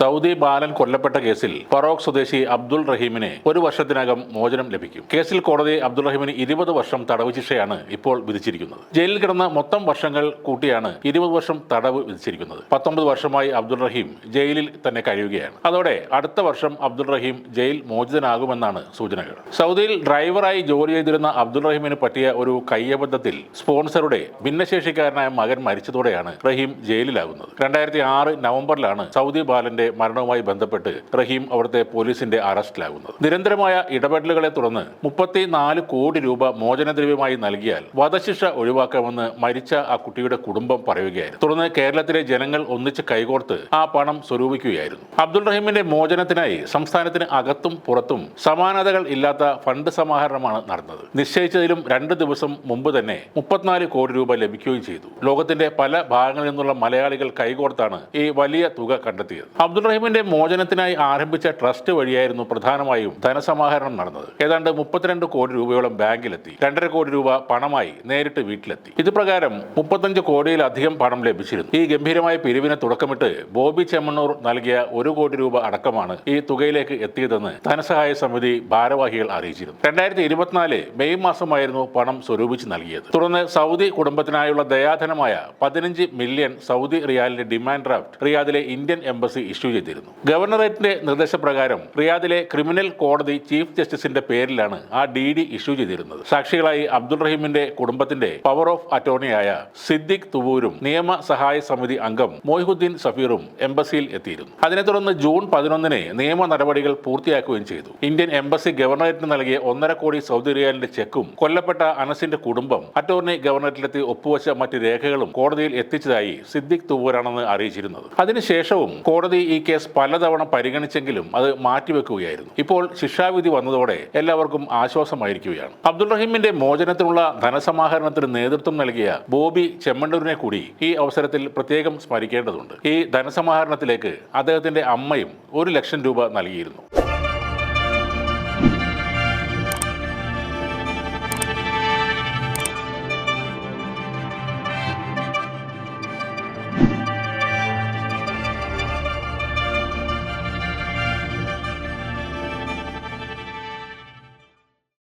Saudi ബാലൻ കൊല്ലപ്പെട്ട കേസിൽ ഫറോക്ക് സ്വദേശി അബ്ദുൾ റഹീമിനെ ഒരു വർഷത്തിനകം മോചനം ലഭിക്കും. കേസിൽ കോടതി അബ്ദുൾ റഹീമിന് ഇരുപത് വർഷം തടവ് ശിക്ഷയാണ് ഇപ്പോൾ വിധിച്ചിരിക്കുന്നത്. ജയിലിൽ കിടന്ന മൊത്തം വർഷങ്ങൾ കൂട്ടിയാണ് ഇരുപത് വർഷം തടവ് വിധിച്ചിരിക്കുന്നത്. പത്തൊമ്പത് വർഷമായി അബ്ദുൾ റഹീം ജയിലിൽ തന്നെ കഴിയുകയാണ്. അതോടെ അടുത്ത വർഷം അബ്ദുൾ റഹീം ജയിൽ മോചിതനാകുമെന്നാണ് സൂചനകൾ. സൗദിയിൽ ഡ്രൈവറായി ജോലി ചെയ്തിരുന്ന അബ്ദുൾ റഹീമിന് പറ്റിയ ഒരു കയ്യബദ്ധത്തിൽ സ്പോൺസറുടെ ഭിന്നശേഷിക്കാരനായ മകൻ മരിച്ചതോടെയാണ് റഹീം ജയിലിലാകുന്നത്. രണ്ടായിരത്തി ആറ് നവംബറിലാണ് സൗദി ബാലന്റെ മരണവുമായി ബന്ധപ്പെട്ട് റഹീം അവിടുത്തെ പോലീസിന്റെ അറസ്റ്റിലാകുന്നത്. നിരന്തരമായ ഇടപെടലുകളെ തുടർന്ന് മുപ്പത്തിനാല് കോടി രൂപ മോചനദ്രവ്യമായി നൽകിയാൽ വധശിക്ഷ ഒഴിവാക്കാമെന്ന് മരിച്ച ആ കുട്ടിയുടെ കുടുംബം പറയുകയായിരുന്നു. തുടർന്ന് കേരളത്തിലെ ജനങ്ങൾ ഒന്നിച്ച് കൈകോർത്ത് ആ പണം സ്വരൂപിക്കുകയായിരുന്നു. അബ്ദുൾ റഹീമിന്റെ മോചനത്തിനായി സംസ്ഥാനത്തിന് അകത്തും പുറത്തും സമാനതകൾ ഇല്ലാത്ത ഫണ്ട് സമാഹരണമാണ് നടന്നത്. നിശ്ചയിച്ചതിലും രണ്ട് ദിവസം മുമ്പ് തന്നെ മുപ്പത്തിനാല് കോടി രൂപ ലഭിക്കുകയും ചെയ്തു. ലോകത്തിന്റെ പല ഭാഗങ്ങളിൽ നിന്നുള്ള മലയാളികൾ കൈകോർത്താണ് ഈ വലിയ തുക കണ്ടെത്തിയത്. അബ്ദുൾ റഹീമിന്റെ മോചനത്തിനായി ആരംഭിച്ച ട്രസ്റ്റ് വഴിയായിരുന്നു പ്രധാനമായും ധനസമാഹരണം നടന്നത്. ഏതാണ്ട് മുപ്പത്തിരണ്ട് കോടി രൂപയോളം ബാങ്കിലെത്തി. രണ്ടര കോടി രൂപ പണമായി നേരിട്ട് വീട്ടിലെത്തി. ഇതുപ്രകാരം മുപ്പത്തഞ്ച് കോടിയിലധികം പണം ലഭിച്ചിരുന്നു. ഈ ഗംഭീരമായ പിരിവിനെ തുടക്കമിട്ട് ബോബി ചെമ്മണ്ണൂർ നൽകിയ ഒരു കോടി രൂപ അടക്കമാണ് ഈ തുകയിലേക്ക് എത്തിയതെന്ന് ധനസഹായ സമിതി ഭാരവാഹികൾ അറിയിച്ചിരുന്നു. രണ്ടായിരത്തി ഇരുപത്തിനാല് മെയ് മാസമായിരുന്നു പണം സ്വരൂപിച്ച് നൽകിയത്. തുടർന്ന് സൗദി കുടുംബത്തിനായുള്ള ദയാധനമായ പതിനഞ്ച് മില്യൺ സൗദി റിയാലിന്റെ ഡിമാൻഡ് ഡ്രാഫ്റ്റ് റിയാദിലെ ഇന്ത്യൻ എംബസി ഇഷ്യൂ ചെയ്തിരുന്നു. ഗവർണറേറ്റിന്റെ നിർദ്ദേശപ്രകാരം റിയാദിലെ ക്രിമിനൽ കോടതി ചീഫ് ജസ്റ്റിസിന്റെ പേരിലാണ് ആ ഡി ഡി ഇഷ്യൂ ചെയ്തിരുന്നത്. സാക്ഷികളായി അബ്ദുൾ റഹീമിന്റെ കുടുംബത്തിന്റെ പവർ ഓഫ് അറ്റോർണിയായ സിദ്ദിഖ് തുവൂരും നിയമ സഹായ സമിതി അംഗം മൊയ്ഹുദ്ദീൻ സഫീറും എംബസിയിൽ എത്തിയിരുന്നു. അതിനെ തുടർന്ന് ജൂൺ പതിനൊന്നിന് നിയമ നടപടികൾ പൂർത്തിയാക്കുകയും ചെയ്തു. ഇന്ത്യൻ എംബസി ഗവർണറേറ്റിന് നൽകിയ ഒന്നര കോടി സൗദി റിയാലിന്റെ ചെക്കും കൊല്ലപ്പെട്ട അനസിന്റെ കുടുംബം അറ്റോർണി ഗവർണറേറ്റിലെത്തി ഒപ്പുവച്ച മറ്റ് രേഖകളും കോടതിയിൽ എത്തിച്ചതായി സിദ്ദിഖ് തുവൂരാണെന്ന് അറിയിച്ചിരുന്നത്. അതിനുശേഷവും കോടതി ഈ കേസ് പലതവണ പരിഗണിച്ചെങ്കിലും അത് മാറ്റിവെക്കുകയായിരുന്നു. ഇപ്പോൾ ശിക്ഷാവിധി വന്നതോടെ എല്ലാവർക്കും ആശ്വാസമായിരിക്കുകയാണ്. അബ്ദുൾ റഹീമിന്റെ മോചനത്തിനുള്ള ധനസമാഹരണത്തിന് നേതൃത്വം നൽകിയ ബോബി ചെമ്മണ്ടൂരിനെ കൂടി ഈ അവസരത്തിൽ പ്രത്യേകം സ്മരിക്കേണ്ടതുണ്ട്. ഈ ധനസമാഹരണത്തിലേക്ക് അദ്ദേഹത്തിന്റെ അമ്മയും ഒരു ലക്ഷം രൂപ നൽകിയിരുന്നു.